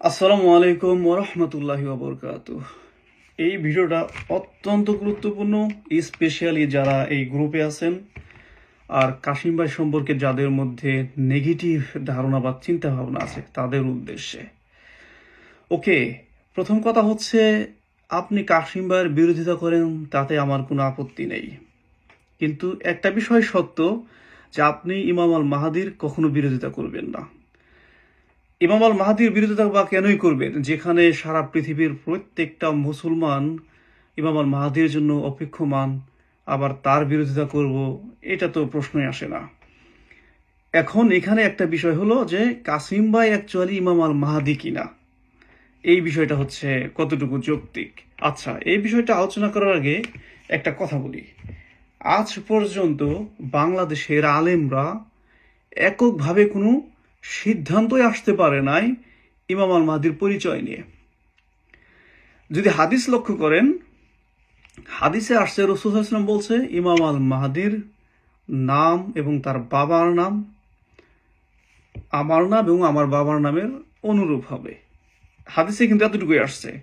আসসালামু আলাইকুম ওরহমতুল্লাহি ওবরকাত। এই ভিডিওটা অত্যন্ত গুরুত্বপূর্ণ স্পেশালি যারা এই গ্রুপে আছেন আর কাশিম ভাই সম্পর্কে যাদের মধ্যে নেগেটিভ ধারণা বা চিন্তা ভাবনা আছে, তাদের উদ্দেশ্যে। ওকে, প্রথম কথা হচ্ছে, আপনি কাশিম ভাইয়ের বিরোধিতা করেন, তাতে আমার কোনো আপত্তি নেই। কিন্তু একটা বিষয় সত্য যে আপনি ইমাম আল মাহাদির কখনো বিরোধিতা করবেন না। ইমাম আল মাহাদির বিরোধিতা বা কেনই করবেন? যেখানে সারা পৃথিবীর প্রত্যেকটা মুসলমান ইমাম আল মাহাদির জন্য অপেক্ষমান, আবার তার বিরোধিতা করব, এটা তো প্রশ্নই আসে না। এখন এখানে একটা বিষয় হলো যে, কাসিম ভাই অ্যাকচুয়ালি ইমাম আল মাহাদি কিনা? এই বিষয়টা হচ্ছে কতটুকু যৌক্তিক? আচ্ছা এই বিষয়টা আলোচনা করার আগে একটা কথা বলি। আজ পর্যন্ত বাংলাদেশের আলেমরা এককভাবে কোনো সিদ্ধান্তই আসতে পারে নাই ইমাম আল মাহাদির পরিচয় নিয়ে। যদি হাদিস লক্ষ্য করেন, হাদিসে আসছে রসুল ইসলাম বলছে, ইমাম আল মাহাদির নাম এবং তার বাবার নাম, আমার নাম এবং আমার বাবার নামের অনুরূপ হবে। হাদিসে কিন্তু এতটুকুই আসছে।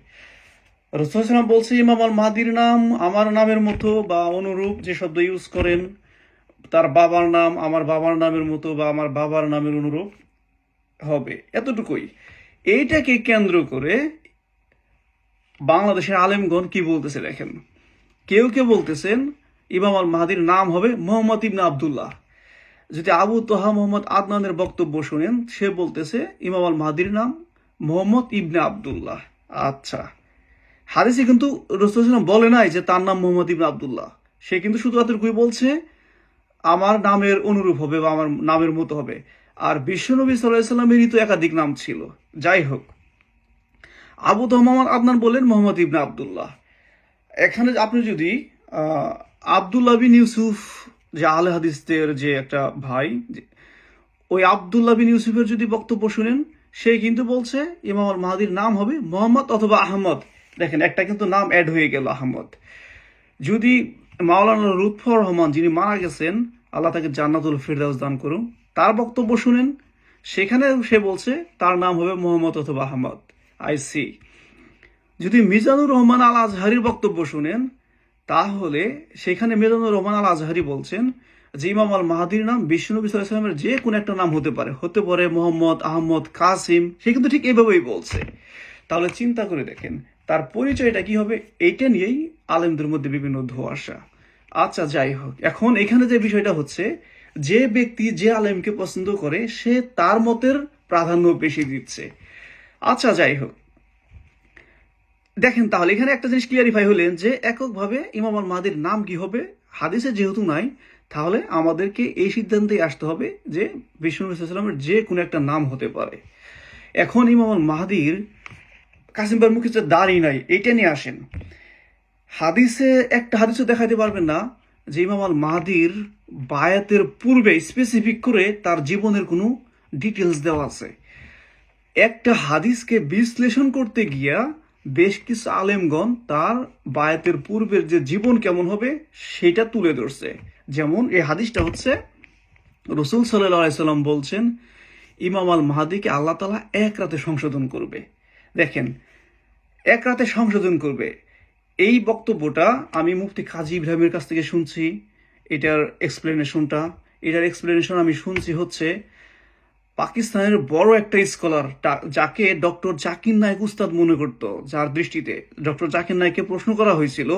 রসুল ইসলাম বলছে, ইমাম আল মাহাদির নাম আমার নামের মতো বা অনুরূপ যে শব্দ ইউজ করেন, তার বাবার নাম আমার বাবার নামের মতো বা আমার বাবার নামের অনুরূপ। হবে, এতটুকুই। এইটাকে কেন্দ্র করে বাংলাদেশের আলেমগণ কি বলতেছে দেখেন? কেউ কেউ বলতেছেন, ইমাম আল মাহাদির নাম হবে মোহাম্মদ ইবনা আবদুল্লাহ। যদি আবু তোহা মোহাম্মদ আদনানের বক্তব্য শুনেন, সে বলতেছে, ইমাম আল মাহাদির নাম মোহাম্মদ ইবনে আবদুল্লাহ। আচ্ছা। হাদিসে কিন্তু রসুলাম বলে নাই যে তার নাম মোহাম্মদ ইবনে আবদুল্লাহ। সে কিন্তু শুধু এতটুকুই বলছে? আমার নামের অনুরূপ হবে বা আমার নামের মতো হবে। আর বিশ্বনবী সাল্লাহ সাল্লামেরই তো একাধিক নাম ছিল। যাই হোক, আবু তহমাদ আদনান বললেন মোহাম্মদ ইবনা আবদুল্লাহ। এখানে আপনি যদি আবদুল্লাহ বিন ইউসুফ, যে আলে হাদিসদের যে একটা ভাই ওই আবদুল্লাহ বিন ইউসুফের যদি বক্তব্য শুনেন, সে কিন্তু বলছে, ইমাম মাহাদির নাম হবে মোহাম্মদ অথবা আহমদ। দেখেন, একটা কিন্তু নাম অ্যাড হয়ে গেল আহমদ। যদি মাওলানা লুৎফর রহমান যিনি মারা গেছেন, আল্লাহ তাকে জান্নাতুল ফিরদাউস দান করুন। তার বক্তব্য শুনেন। সেখানে সে বলছে, তার নাম হবে মোহাম্মদ অথবা আহমদ। আই সি যদি মিজানুর রহমান আল আজহারির বক্তব্য শুনেন, তাহলে সেখানে মিজানুর রহমান আল আজহারি বলছেন যে, ইমাম আল মাহাদির নাম বিষ্ণু ইসলামের যে কোনো একটা নাম হতে পারে। হতে পারে মোহাম্মদ, আহমদ, কাসিম। সে কিন্তু ঠিক এইভাবেই বলছে। তাহলে চিন্তা করে দেখেন, তার পরিচয়টা কি হবে? এইটা নিয়েই আলেমদের মধ্যে বিভিন্ন ধোয়াশা। আচ্ছা যাই হোক। এখন এখানে যে বিষয়টা হচ্ছে যে ব্যক্তি যে আলেমকে পছন্দ করে, সে তার মতের প্রাধান্য বেশি দিচ্ছে। আচ্ছা যাই হোক। দেখেন তাহলে, এখানে একটা জিনিস ক্লিয়ারিফাই হলেন যে এককভাবে ইমাম আল মাহাদির নাম কি হবে? হাদিসে যেহেতু নাই, তাহলে আমাদেরকে এই সিদ্ধান্তে আসতে হবে যে বিষ্ণু ইসলামের যে কোনো একটা নাম হতে পারে। এখন ইমাম আল মাহাদির কাসিমবার মুখে যে দাড়ি নাই, এইটা নিয়ে আসেন। হাদিসে একটা হাদিসও দেখাতে পারবেন না যে ইমাম আল মাহাদির বায়াতের পূর্বে স্পেসিফিক করে তার জীবনের কোনো ডিটেলস দেওয়া আছে। একটা হাদিসকে বিশ্লেষণ করতে গিয়া বেশ কিছু আলেমগণ তার বায়াতের পূর্বের যে জীবন কেমন হবে সেটা তুলে ধরছে। যেমন এই হাদিসটা হচ্ছে, রসুল সাল্লাম বলছেন, ইমাম আল মাহাদিকে আল্লাহ তালা এক রাতে সংশোধন করবে। দেখেন, এক রাতে সংশোধন করবে। এই বক্তব্যটা আমি মুফতি কাজী ইব্রাহিমের কাছ থেকে শুনছি, এটার এক্সপ্লেনেশনটা এটার এক্সপ্লেনেশন আমি শুনছি হচ্ছে, পাকিস্তানের বড় একটা স্কলার যাকে ডক্টর জাকির নায়ক উস্তাদ মনে করত, যার দৃষ্টিতে ডক্টর জাকির নায়ককে প্রশ্ন করা হয়েছিল,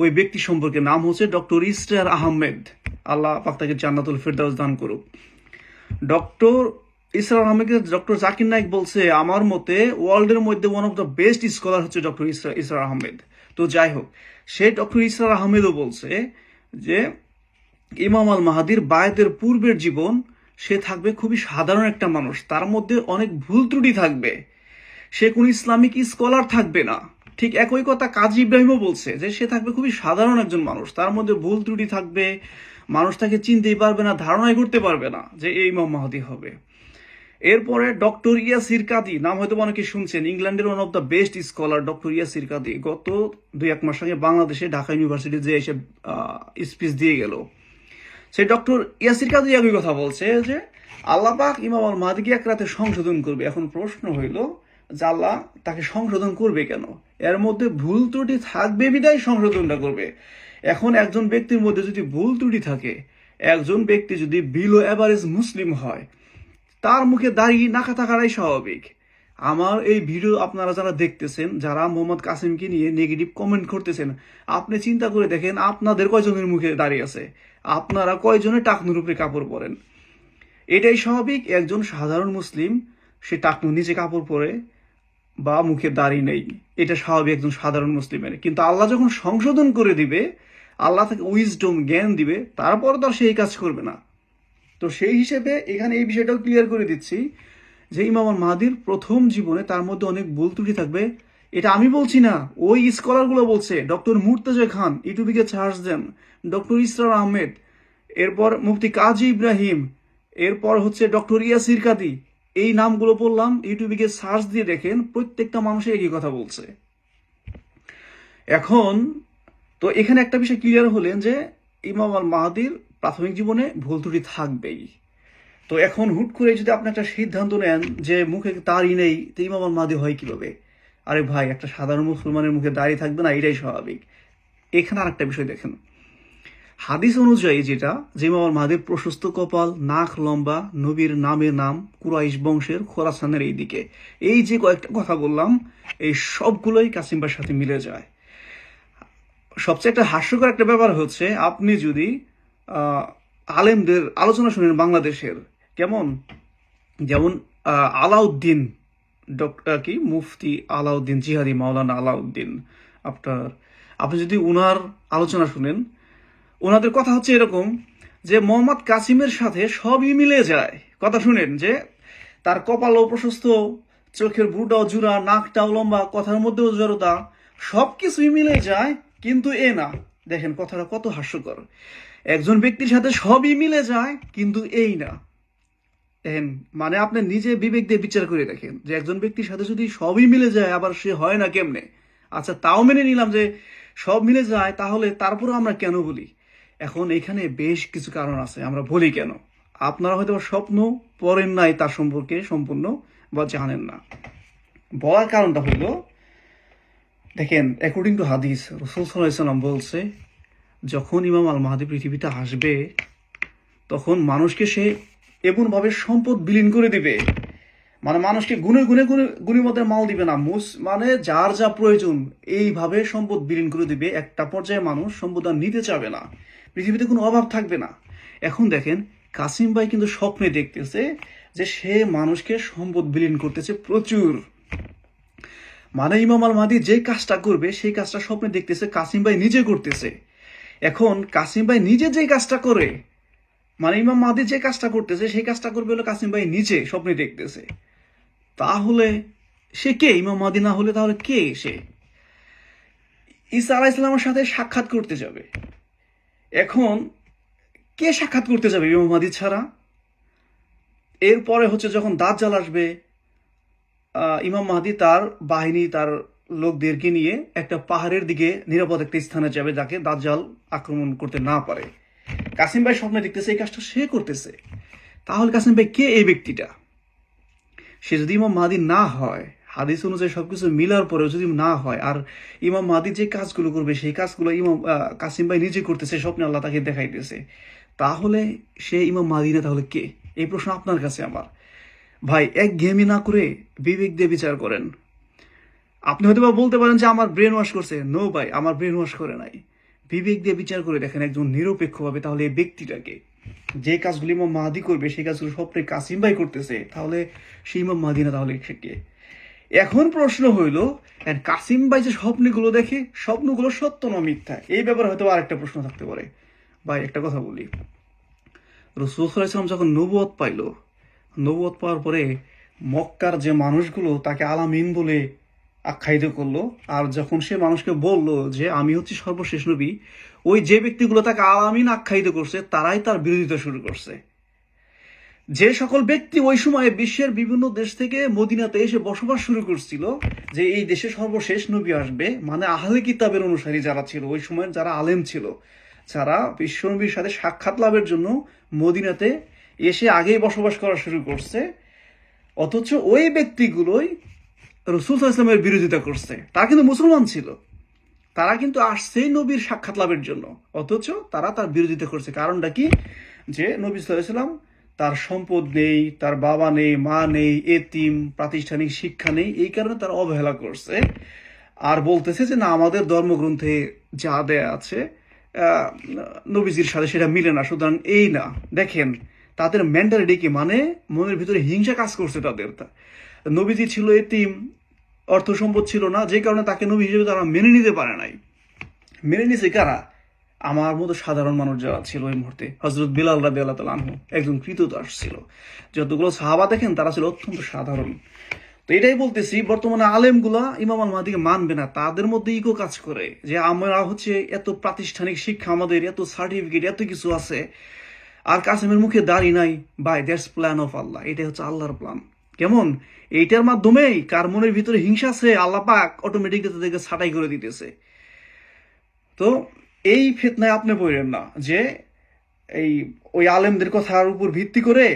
ওই ব্যক্তি সম্পর্কে নাম হচ্ছে ডক্টর ইস্টার আহমেদ। আল্লাহ পাক তাকে জান্নাতুল ফেরদাউস দান করুক। ডক্টর ইসরার আহমেদকে ডক্টর জাকির নায়ক বলছে, আমার মতে ওয়ার্ল্ডের মধ্যে one of the best scholar হচ্ছে ডক্টর ইসরা, ইসরার আহমেদ। তো যাই হোক, সে ডক্টর ইসরার আহমেদও বলছে যে ইমাম আল মাহাদির বায়াতের পূর্বের জীবন সে থাকবে খুবই সাধারণ একটা মানুষ, তার মধ্যে অনেক ভুল ত্রুটি থাকবে। সে কোন ইসলামিক স্কলার থাকবে না। ঠিক একই কথা কাজী ইব্রাহিমও বলছে যে সে থাকবে খুবই সাধারণ একজন মানুষ, তার মধ্যে ভুল ত্রুটি থাকবে, মানুষ তাকে চিনতেই পারবে না, ধারণাই করতে পারবে না যে এই ইমাম মাহাদি হবে। এরপরে ডক্টর ইয়া সিরকাদি নাম হয়তো অনেকে শুনছেন, ইংল্যান্ডের one of the best scholar doctor Yasir Qadhi, গত দুই এক মাস আগে বাংলাদেশে ঢাকা ইউনিভার্সিটি যে এসে স্পিচ দিয়ে গেল। সেই ডক্টর ইয়াসির কাদি একই কথা বলছে যে, আল্লাহ পাক ইমাম আল মাহাদিকে এক রাতে সংশোধন করবে। এখন প্রশ্ন হইল যে আল্লাহ তাকে সংশোধন করবে কেন? এর মধ্যে ভুল ত্রুটি থাকবে বিদায় সংশোধনটা করবে। এখন একজন ব্যক্তির মধ্যে যদি ভুল ত্রুটি থাকে, একজন ব্যক্তি যদি বিলো অ্যাভারেজ মুসলিম হয় তার মুখে দাঁড়িয়ে নাকা থাকাটাই স্বাভাবিক। আমার এই ভিডিও আপনারা যারা দেখতেছেন, যারা মোহাম্মদ কাসিমকে নিয়ে নেগেটিভ কমেন্ট করতেছেন, আপনি চিন্তা করে দেখেন আপনাদের কয়জনের মুখে দাঁড়িয়ে আছে। আপনারা কয়জনে টাকনুর উপরে কাপড় পরেন? এটাই স্বাভাবিক, একজন সাধারণ মুসলিম, সে টাকনুর নিচে কাপড় পরে বা মুখে দাড়ি নেই। এটা স্বাভাবিক একজন সাধারণ মুসলিমের। কিন্তু আল্লাহ যখন সংশোধন করে দিবে, আল্লাহ তাকে উইজডম জ্ঞান দিবে, তারপর তো আর সেই কাজ করবে না। তো সেই হিসেবে এখানে এই বিষয়টাও ক্লিয়ার করে দিচ্ছি যে ইমাম আল মাহাদির প্রথম জীবনে তার মধ্যে অনেক ভুল ত্রুটি থাকবে। এটা আমি বলছি না, ওই স্কলারগুলো বলছে ডক্টর মুর্তজা খান ইউটিউবিকে চার্জ দেন ডক্টর ইসরার আহমেদ, এরপর মুফতি কাজী ইব্রাহিম, এরপর হচ্ছে ডক্টর ইয়াসির কাদি, এই নামগুলো বললাম ইউটিউবে সার্চ দিয়ে দেখেন, প্রত্যেকটা মানুষের একই কথা বলছে। এখন, তো এখানে একটা বিষয় ক্লিয়ার হলেন যে ইমাম আল মাহাদির প্রাথমিক জীবনে ভুল ত্রুটি থাকবেই। তো এখন হুট করে যদি আপনি একটা সিদ্ধান্ত নেন যে মুখে তারই নেই, তো ইমাম আল মাহাদি হয় কীভাবে? আরে ভাই, একটা সাধারণ মুসলমানের মুখে দাঁড়িয়ে থাকবে না, এটাই স্বাভাবিক। এখানে আর একটা বিষয় দেখেন। হাদিস অনুযায়ী যেটা, যে ইমাম আল মাহাদির প্রশস্ত কপাল, নাক লম্বা, নবীর নামের নাম, কুরাইশ বংশের খোরাসানের এই দিকে এই যে কয়েকটা কথা বললাম, এই সবগুলোই কাসিম্বার সাথে মিলে যায়। সবচেয়ে একটা হাস্যকর একটা ব্যাপার হচ্ছে, আপনি যদি আলেমদের আলোচনা শুনেন বাংলাদেশের। কেমন? যেমন আলাউদ্দিন, ডক্টর কি? মুফতি আলাউদ্দিন, জিহাদি মাওলানা আলাউদ্দিন আপনার। আপনি যদি উনার আলোচনা শুনেন ওনাদের কথা হচ্ছে এরকম যে, মোহাম্মদ কাসিমের সাথে সবই মিলে যায়। কথা শুনেন যে, তার কপালও প্রশস্ত, চোখের বুড়াও জুড়া, নাকটাও লম্বা, কথার মধ্যেও জড়তা সব কিছুই মিলে যায়, কিন্তু এ না। দেখেন, কথাটা কত হাস্যকর। একজন ব্যক্তির সাথে সবই মিলে যায়, কিন্তু এই না। মানে আপনি নিজে বিবেক দিয়ে বিচার করে দেখেন যে একজন ব্যক্তির সাথে যদি সবই মিলে যায়, আবার সে হয় না কেমনে? আচ্ছা তাও মেনে নিলাম যে সব মিলে যায়, তাহলে তারপরেও আমরা কেন বলি? এখন এখানে বেশ কিছু কারণ আছে, আমরা বলি কেন? আপনারা হয়তো স্বপ্ন পড়েন নাই তার সম্পর্কে সম্পূর্ণ বা জানেন না। বলার কারণটা হলো, দেখেন অ্যাকর্ডিং টু হাদিস, রসুল সাল্লাম বলছে যখন ইমাম আল মাহাদি পৃথিবীতে আসবে, তখন মানুষকে সে এমনভাবে সম্পদ বিলীন করে দিবে। মানে মানুষকে গুনে গুনে গুনে গুণের মধ্যে মাল দিবে না। মুস মানে যার যা প্রয়োজন, এইভাবে সম্পদ বিলীন করে দিবে। একটা পর্যায়ে মানুষ সম্পদ আর নিতে চাবে না। পৃথিবীতে কোনো অভাব থাকবে না। এখন দেখেন, কাসিম ভাই কিন্তু স্বপ্নে দেখতেছে যে সে মানুষকে সম্পদ বিলীন করতেছে প্রচুর। মানে ইমাম আল মাহাদি যে কাজটা করবে, সেই কাজটা স্বপ্নে দেখতেছে, কাসিম ভাই নিজে করতেছে। এখন কাসিম ভাই নিজে যে কাজটা করে মানে ইমাম মাহাদি যে কাজটা করতেছে, সেই কাজটা করবে হলো কাসিম ভাই নিজে স্বপ্নে দেখতেছে। তাহলে সে কে? ইমাম মাহাদি না হলে তাহলে কে সে? ঈসা আলাহ ইসলামের সাথে সাক্ষাৎ করতে যাবে। এখন কে সাক্ষাৎ করতে যাবে ইমাম মাহাদি ছাড়া? এরপরে হচ্ছে যখন দাঁত জাল আসবে ইমাম মাহাদি তার বাহিনী, তার লোকদেরকে নিয়ে একটা পাহাড়ের দিকে নিরাপদ একটা স্থানে যাবে যাকে দাজ্জাল আক্রমণ করতে না পারে। কাসিম ভাই স্বপ্নে দেখতেছে এই কাজটা সে করতেছে। তাহলে কাসিম ভাই কে এই ব্যক্তিটা? সে যদি ইমাম মাহাদি না হয়, হাদিস অনুযায়ী সবকিছু মিলার পরেও যদি না হয়, আর ইমাম মাহাদি যে কাজগুলো করবে, সেই কাজগুলো ইমাম কাসিম ভাই নিজে করতেছে, স্বপ্নে আল্লাহ তাকে দেখাইতেছে, তাহলে সে ইমাম মাহাদি না, তাহলে কে? এই প্রশ্ন আপনার কাছে আমার। ভাই, এক গেমি না করে বিবেক দিয়ে বিচার করেন। আপনি হয়তো বা বলতে পারেন যে আমার ব্রেন ওয়াশ করছে। নো ভাই, আমার ব্রেন ওয়াশ করে নাই। বিবেক দিয়ে বিচার করে দেখেন একজন নিরপেক্ষভাবে তাহলে এই ব্যক্তিটাকে। যে কাজগুলি ইমাম মাহাদি করবে, সেই কাজগুলো সবটাই কাসিম ভাই করতেছে, তাহলে সেই ইমাম মাহাদি না, তাহলে সে এখন প্রশ্ন হইল কাসিম ভাই যে স্বপ্নগুলো দেখে, স্বপ্নগুলো সত্য না মিথ্যা? এই ব্যাপারে হয়তো আরেকটা প্রশ্ন থাকতে পারে। ভাই, একটা কথা বলি। রসুল সাল্লাম যখন নবুয়ত পাইল নবুয়ত পাওয়ার পরে মক্কার যে মানুষগুলো, তাকে আলামিন বলে আখ্যায়িত করল। আর যখন সে মানুষকে বলল যে, আমি হচ্ছি সর্বশেষ নবী, ওই যে ব্যক্তিগুলো তাকে আলামিন আখ্যায়িত করছে, তারাই তার বিরোধিতা শুরু করছে। যে সকল ব্যক্তি ওই সময়ে বিশ্বের বিভিন্ন দেশ থেকে মদিনাতে এসে বসবাস শুরু করছিল, যে এই দেশে সর্বশেষ নবী আসবে মানে আহলে কিতাবের অনুসারী যারা ছিল, ওই সময় যারা আলেম ছিল, যারা বিশ্বনবীর সাথে সাক্ষাৎ লাভের জন্য মদিনাতে এসে আগেই বসবাস করা শুরু করছে, অথচ ওই ব্যক্তিগুলোই রসুল ইসলামের বিরোধিতা করছে। তারা কিন্তু মুসলমান ছিল। তারা কিন্তু আসছেই নবীর সাক্ষাৎ লাভের জন্য। অথচ তারা তার বিরোধিতা করছে। কারণটা কি? যে নবী সাল্লাম তার সম্পদ নেই, তার বাবা নেই, মা নেই, এতিম, প্রাতিষ্ঠানিক শিক্ষা নেই, এই কারণে তারা অবহেলা করছে। আর বলতেছে যে, না, আমাদের ধর্মগ্রন্থে যা দেয়া আছে নবীজির সাথে সেটা মিলে না। সুতরাং এই না। দেখেন, তাদের মেন্টালিটি কি? মানে মনের ভিতরে হিংসা কাজ করছে তাদের। নবীজি ছিল এতিম, অর্থ সম্পদ ছিল না, যে কারণে তাকে নবী হিসেবে তারা মেনে নিতে পারে নাই। মেনে নিছে কারা? আমার মতো সাধারণ মানুষ যারা ছিল ওই মুহূর্তে হজরত বিলাল রাদি আল্লাহ আনহু, একজন কৃতদাস ছিল। যতগুলো সাহাবা দেখেন, তারা ছিল অত্যন্ত সাধারণ। তো এটাই বলতেছি, বর্তমানে আলেমগুলা ইমাম আল মাহাদিকে মানবে না, তাদের মধ্যে ইকো কাজ করে, যে আমরা হচ্ছে এত প্রাতিষ্ঠানিক শিক্ষা আমাদের, এত সার্টিফিকেট এত কিছু আছে, আর কাসেমের মুখে দাড়ি নাই বাই দ্যাটস প্ল্যান অফ আল্লাহ এটাই হচ্ছে আল্লাহর প্ল্যান কেমন? এইটার মাধ্যমেই কার মনের ভিতরে হিংসা আছে, আল্লাহ পাক অটোমেটিক তাদেরকে ছাটাই করে দিতেছে। তো এই ফেতনায় আপনি বললেন না যে এই ওই আলেমদের কথার উপর ভিত্তি করে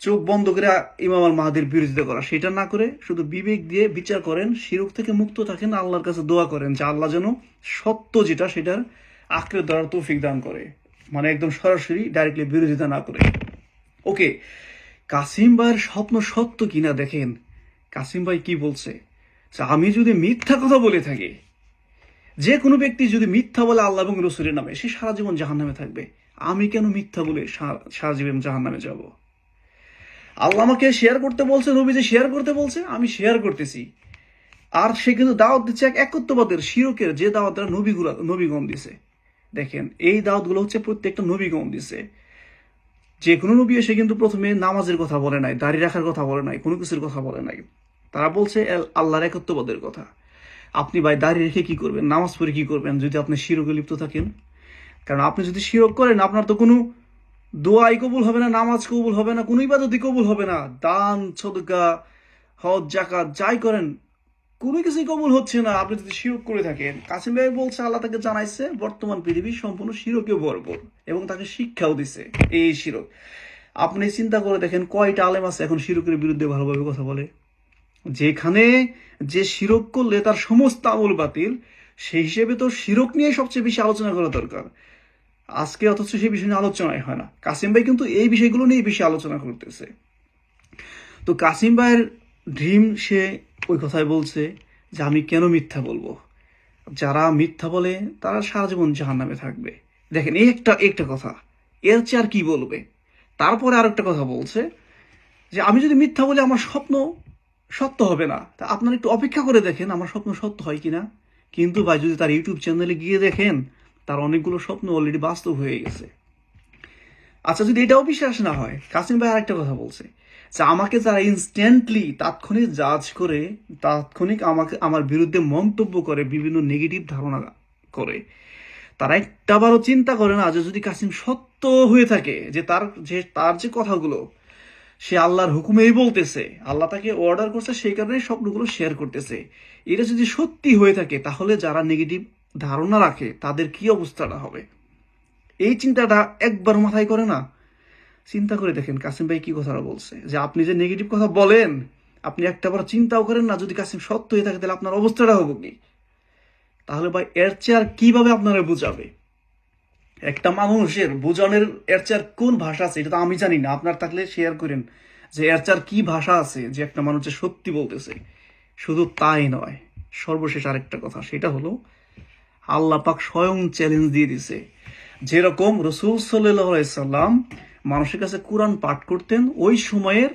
চোখ বন্ধ করে ইমাম আল মাহাদির বিরোধিতা করা। সেটা না করে শুধু বিবেক দিয়ে বিচার করেন, শিরক থেকে মুক্ত থাকেন, আল্লাহর কাছে দোয়া করেন যে আল্লাহ যেন সত্য যেটা সেটার আঁকড়ে ধরার তৌফিক দান করে। মানে একদম সরাসরি ডাইরেক্টলি বিরোধিতা না করে। ওকে কাসিম ভাইয়ের স্বপ্ন সত্য কিনা দেখেন। কাসিম ভাই কি বলছে? আমি যদি মিথ্যা কথা বলে থাকি, যে কোনো ব্যক্তি যদি মিথ্যা বলে আল্লাহ এবং রসুলের নামে, সে সারা জীবন জাহান নামে থাকবে। আমি কেন মিথ্যা বলে সারা জীবন জাহান নামে যাব? আল্লাহ আমাকে শেয়ার করতে বলছে, নবী যে শেয়ার করতে বলছে, আমি শেয়ার করতেছি। আর সে কিন্তু দাওয়াত দিচ্ছে এক একত্ববাদের, শিরকের যে দাওয়াতটা নবীগুলা নবীগণ দিছে। দেখেন, এই দাওয়াতগুলো হচ্ছে প্রত্যেকটা নবীগণ দিছে। যে কোনো নবী এসে কিন্তু প্রথমে নামাজের কথা বলে নাই, দাড়ি রাখার কথা বলে নাই, কোনো কিছুর কথা বলে নাই। তারা বলছে আল্লাহর একত্ববাদের কথা। আপনি ভাই দাড়ি রেখে কি করবেন? নামাজ পড়ে কি করবেন? যদি আপনি শিরকে লিপ্ত থাকেন? কারণ আপনি যদি শিরক করেন, আপনার তো কোনো দোয়াই কবুল হবে না, নামাজ কবুল হবে না, কোনো ইবাদতই কবুল হবে না। দান, সদকা, হজ জাকাত যাই করেন কোনো কিছুই কবুল হচ্ছে না। আপনি যদি শিরক করে থাকেন, কাসিম ভাই বলছে, আল্লাহ তাকে জানাইছে, বর্তমান পৃথিবী সম্পূর্ণ শিরকে ভরপুর এবং তাকে শিক্ষাও দিছে এই শিরক। আপনি চিন্তা করে দেখেন, কয়টা আলেম আছে এখন শিরকের বিরুদ্ধে ভালোভাবে কথা বলে? যেখানে যে শিরক করলে তার সমস্ত আমল বাতিল, সেই হিসেবে তো শিরক নিয়ে সবচেয়ে বেশি আলোচনা করা দরকার। আজকে অথচ সেই বিষয় নিয়ে আলোচনাই হয় না। কাসিম ভাই কিন্তু এই বিষয়গুলো নিয়ে বেশি আলোচনা করতেছে। তো কাসিম ভাইয়ের ড্রিম সে ওই কথাই বলছে যে আমি কেন মিথ্যা বলব? যারা মিথ্যা বলে, তারা সারা জীবন জাহান নামে থাকবে। দেখেন, এই একটা একটা কথা। এর চেয়ে আর কি বলবে? তারপরে আর একটা কথা বলছে যে, আমি যদি মিথ্যা বলি, আমার স্বপ্ন সত্য হবে না। তা আপনারা একটু অপেক্ষা করে দেখেন, আমার স্বপ্ন সত্য হয় কিনা। কিন্তু ভাই, যদি তার ইউটিউব চ্যানেলে গিয়ে দেখেন, তার অনেকগুলো স্বপ্ন অলরেডি বাস্তব হয়ে গেছে। আচ্ছা যদি এটাও বিশ্বাস না হয়, কাসিম ভাই আরেকটা কথা বলছে। আমাকে যারা ইনস্ট্যান্টলি তাৎক্ষণিক জাজ করে, তাৎক্ষণিক আমাকে, আমার বিরুদ্ধে মন্তব্য করে, বিভিন্ন নেগেটিভ ধারণা করে, তারা একটাবারও চিন্তা করে না যে যদি কাসিম সত্য হয়ে থাকে যে তার যে তার যে কথাগুলো, সে আল্লাহর হুকুমেই বলতেছে, আল্লাহ তাকে অর্ডার করছে, সেই কারণে স্বপ্নগুলো শেয়ার করতেছে। এটা যদি সত্যি হয়ে থাকে, তাহলে যারা নেগেটিভ ধারণা রাখে, তাদের কি অবস্থাটা হবে? এই চিন্তাটা একবার মাথায় করে না। চিন্তা করে দেখেন, কাসিম ভাই কি কথাটা বলছে? যে আপনি যে নেগেটিভ কথা বলেন, আপনি একটাবার চিন্তাও করেন না, যদি কাসিম সত্য হয়ে থাকে, তাহলে আপনার অবস্থাটা হব কি? তাহলে ভাই, এর চেয়ে আর কীভাবে আপনারা বুঝাবে? একটা মানুষের বোঝানোর এর চেয়ে আর কোন ভাষা আছে, এটা তো আমি জানি না। আপনার থাকলে শেয়ার করেন যে এর চেয়ে আর কি ভাষা আছে যে একটা মানুষের সত্যি বলতেছে। শুধু তাই নয়, সর্বশেষ আরেকটা কথা, সেটা হলো, আল্লাহ পাক স্বয়ং চ্যালেঞ্জ দিয়ে দিছে। যেরকম রসুল সাল্লাম মানুষের কাছে কোরআন পাঠ করতেন, ওই সময়ের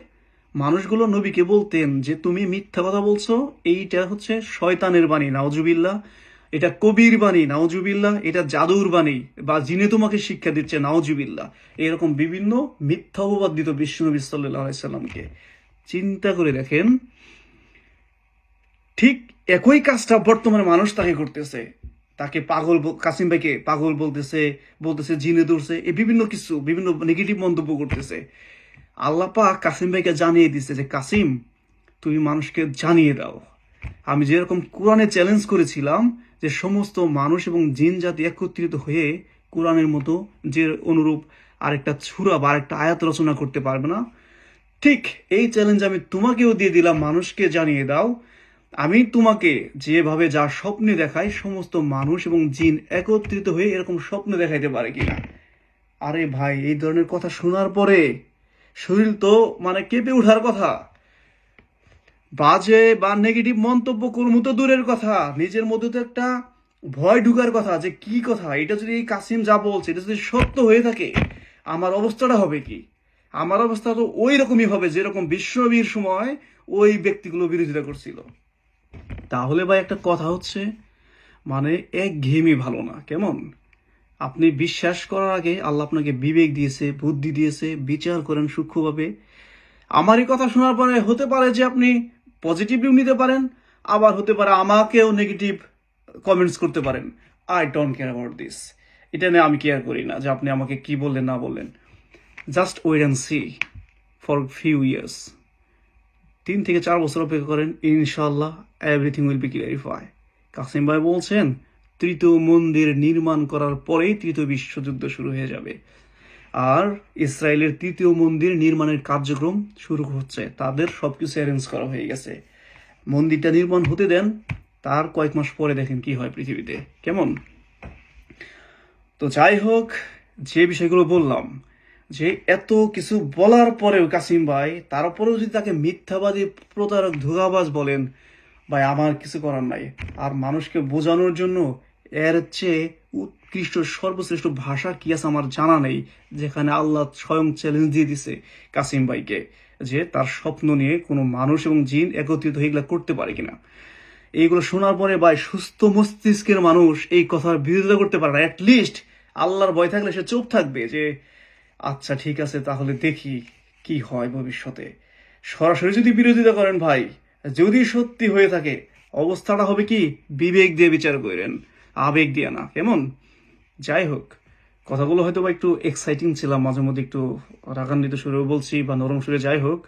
মানুষগুলো নবীকে বলতেন যে, তুমি মিথ্যা কথা বলছো, এইটা হচ্ছে শয়তানের বাণী নাওজুবিল্লাহ এটা কবির বাণী নাওজুবিল্লাহ এটা জাদুর বাণী বা যিনি তোমাকে শিক্ষা দিচ্ছে নাওজুবিল্লাহ এরকম বিভিন্ন মিথ্যা অপবাদ দিত বিশ্বনবী সাল্লাহ সাল্লামকে। চিন্তা করে দেখেন, ঠিক একই কাজটা বর্তমানে মানুষ তাকে করতেছে। তাকে পাগল কাসিম ভাইকে পাগল বলতেছে বলতেছে জিনে ধরছে, এই বিভিন্ন কিছু, বিভিন্ন নেগেটিভ মন্তব্য করতেছে। আল্লাহ পাক কাসিম ভাইকে জানিয়ে দিচ্ছে যে, কাসিম, তুমি মানুষকে জানিয়ে দাও। আমি যেরকম কোরআনে চ্যালেঞ্জ করেছিলাম যে, সমস্ত মানুষ এবং জিন জাতি একত্রিত হয়ে কোরআনের মতো যে অনুরূপ আরেকটা ছুরা বা আরেকটা আয়াত রচনা করতে পারবে না, ঠিক এই চ্যালেঞ্জ আমি তোমাকেও দিয়ে দিলাম, মানুষকে জানিয়ে দাও। আমি তোমাকে যেভাবে যা স্বপ্নে দেখাই, সমস্ত মানুষ এবং জিন একত্রিত হয়ে এরকম স্বপ্ন দেখাইতে পারে কিনা? আরে ভাই, এই ধরনের কথা শোনার পরে শরীর তো মানে কেঁপে ওঠার কথা। বাজে বা নেগেটিভ মন্তব্য করব তো দূরের কথা। নিজের মধ্যে তো একটা ভয় ঢুকার কথা যে কি কথা? এটা যদি এই কাসিম যা বলছে, এটা যদি সত্য হয়ে থাকে, আমার অবস্থাটা হবে কি? আমার অবস্থা তো ওই রকমই হবে যেরকম বিশ্ববীর সময় ওই ব্যক্তিগুলো বিরোধিতা করছিল। তাহলে ভাই একটা কথা হচ্ছে মানে এক ঘেমি ভালো না, কেমন? আপনি বিশ্বাস করার আগে আল্লাহ আপনাকে বিবেক দিয়েছে, বুদ্ধি দিয়েছে, বিচার করেন সূক্ষ্মভাবে। আমারই কথা শোনার পরে হতে পারে যে আপনি পজিটিভলিও নিতে পারেন, আবার হতে পারে আমাকেও নেগেটিভ কমেন্টস করতে পারেন। I don't care about this এটা নিয়ে আমি কেয়ার করি না যে আপনি আমাকে কি বললেন, না বললেন। Just wait and see for few years তিন থেকে চার বছর অপেক্ষা করেন ইনশাল্লাহ everything will be clarify Qasim ভাই বলছেন, তৃতীয় মন্দির নির্মাণ করার পরেই তৃতীয় বিশ্বযুদ্ধ শুরু হয়ে যাবে। আর ইসরায়েলের তৃতীয় মন্দির নির্মাণের কার্যক্রম শুরু হচ্ছে। তাদের সবকিছু অ্যারেঞ্জ করা হয়ে গেছে। মন্দিরটা নির্মাণ হতে দেন, তার কয়েক মাস পরে দেখেন কি হয় পৃথিবীতে। কেমন? তো যাই হোক, যে বিষয়গুলো বললাম যে এত কিছু বলার পরেও কাসিম ভাই তারপরেও যদি তাকে মিথ্যাবাদী প্রতারক ধোগাবাজ বলেন, ভাই আমার কিছু করার নাই। আর মানুষকে বোঝানোর জন্য এর চেয়ে উৎকৃষ্ট সর্বশ্রেষ্ঠ ভাষা কি আছে আমার জানা নেই, যেখানে আল্লাহ স্বয়ং চ্যালেঞ্জ দিয়ে দিছে কাসিম ভাইকে যে তার স্বপ্ন নিয়ে কোনো মানুষ এবং জিন একত্রিত হয়ে এগুলা করতে পারে কিনা। এইগুলো শোনার পরে ভাই সুস্থ মস্তিষ্কের মানুষ এই কথার বিরোধিতা করতে পারে না। অ্যাটলিস্ট আল্লাহর ভয় থাকলে সে চুপ থাকবে যে আচ্ছা ঠিক আছে, তাহলে দেখি কি হয় ভবিষ্যতে। সরাসরি যদি বিরোধিতা করেন ভাই, যদি সত্যি হয়ে থাকে, অবস্থাটা হবে কি, বিবেক দিয়ে বিচার করেন আবেগ দিয়ে না, কেমন? যাই হোক, কথাগুলো হয়তো বা একটু এক্সাইটিং ছিলাম, মাঝে মধ্যে একটু রাগান্বিত সুরেও বলছি বা নরম সুরে যাই হোক,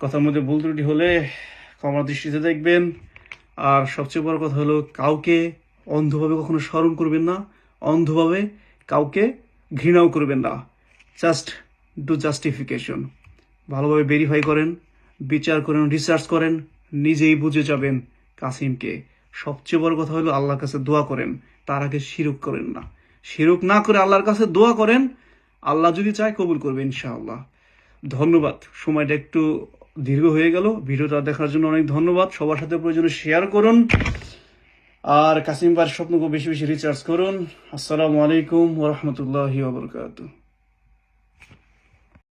কথার মধ্যে ভুল ত্রুটি হলে ক্ষমা দৃষ্টিতে দেখবেন। আর সবচেয়ে বড় কথা হলো, কাউকে অন্ধভাবে কখনো স্মরণ করবেন না, অন্ধভাবে কাউকে ঘৃণাও করবেন না। জাস্ট ডু জাস্টিফিকেশন ভালোভাবে ভেরিফাই করেন, বিচার করেন রিসার্চ করেন, নিজেই বুঝে যাবেন কাসিমকে। সবচেয়ে বড় কথা হলো আল্লাহর কাছে দোয়া করেন, তার আগে শিরুক করেন না। শিরুক না করে আল্লাহর কাছে দোয়া করেন, আল্লাহ যদি চায় কবুল করবে ইনশাআল্লাহ। ধন্যবাদ। সময়টা একটু দীর্ঘ হয়ে গেল। ভিডিওটা দেখার জন্য অনেক ধন্যবাদ। সবার সাথে প্রয়োজনে শেয়ার করুন। আর কাসিম ভাইয়ের স্বপ্নকে বেশি বেশি রিচার্জ করুন। আসসালামু আলাইকুম ওরহমতুল্লাহি ওবরকাতুহ